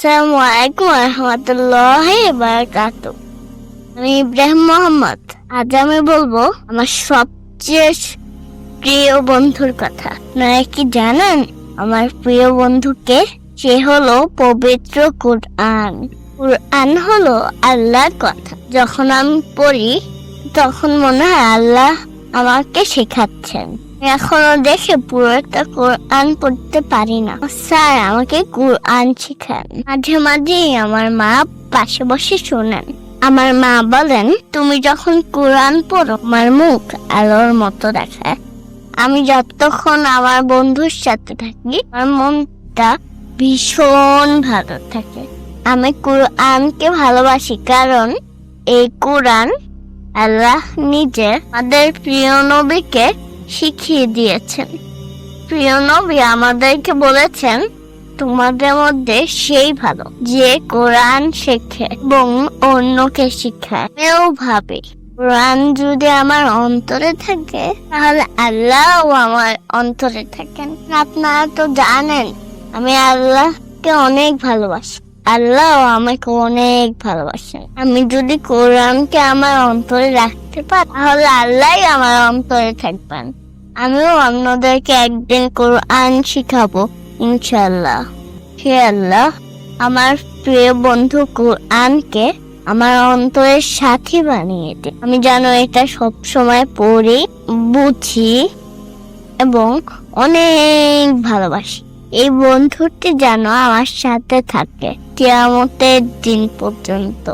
আসসালামু আলাইকুম রহমতুল্লাহ বারাকাত আমি ইব্রাহিম মোহাম্মদ। আজ আমি বলব, আমার সবচেয়ে প্রিয় বন্ধুর কথা। আপনারা কি জানেন, আমার প্রিয় বন্ধুকে? সে হলো পবিত্র কোরআন। কোরআন হলো আল্লাহর কথা। যখন আমি পড়ি, তখন মনে হয় আল্লাহ আমাকে শেখাচ্ছেন। এখনও দেখে পুরোটা কোরআন পড়তে পারি না। স্যার, আমাকে কোরআন শেখান। মাঝে মাঝেই আমার মা পাশে বসে শোনেন। আমার মা বলেন, তুমি যখন কোরআন পড়ো আমার মুখ আলোর মতো দেখায় আমি যতক্ষণ আমার বন্ধুর সাথে থাকি, আমার মনটা ভীষণ ভালো থাকে। আমি কোরআনকে ভালোবাসি, কারণ এই কোরআন আল্লাহ নিজে আমাদের প্রিয় নবীকে শিখিয়ে দিয়েছেন। প্রিয় নবী আমাদেরকে বলেছেন, তোমাদের মধ্যে সেই ভালো, যে কোরআন শেখে এবং অন্যকে শিখায়। আমিও ভাবে, কোরআন যদি আমার অন্তরে থাকে, তাহলে আল্লাহও আমার অন্তরে থাকেন। আপনারা তো জানেন, আমি আল্লাহকে অনেক ভালোবাসি। আল্লাহ আমাকে অনেক ভালোবাসেন। আমি যদি কোরআনকে আমার অন্তরে রাখতে পারি, তাহলে আল্লাহ আমার অন্তরে থাকবেন। আমিও অন্যদেরকে একদিন কোরআন শিখাবো ইনশাল্লাহ হে আল্লাহ, আমার প্রিয় বন্ধু কোরআনকে আমার অন্তরের সাথী বানিয়ে দে। আমি যেন এটা সব সময় পড়ি, বুঝি এবং অনেক ভালোবাসি। এই বন্ধুটি যেন আমার সাথে থাকে, কেয়ামতের দিন পর্যন্ত।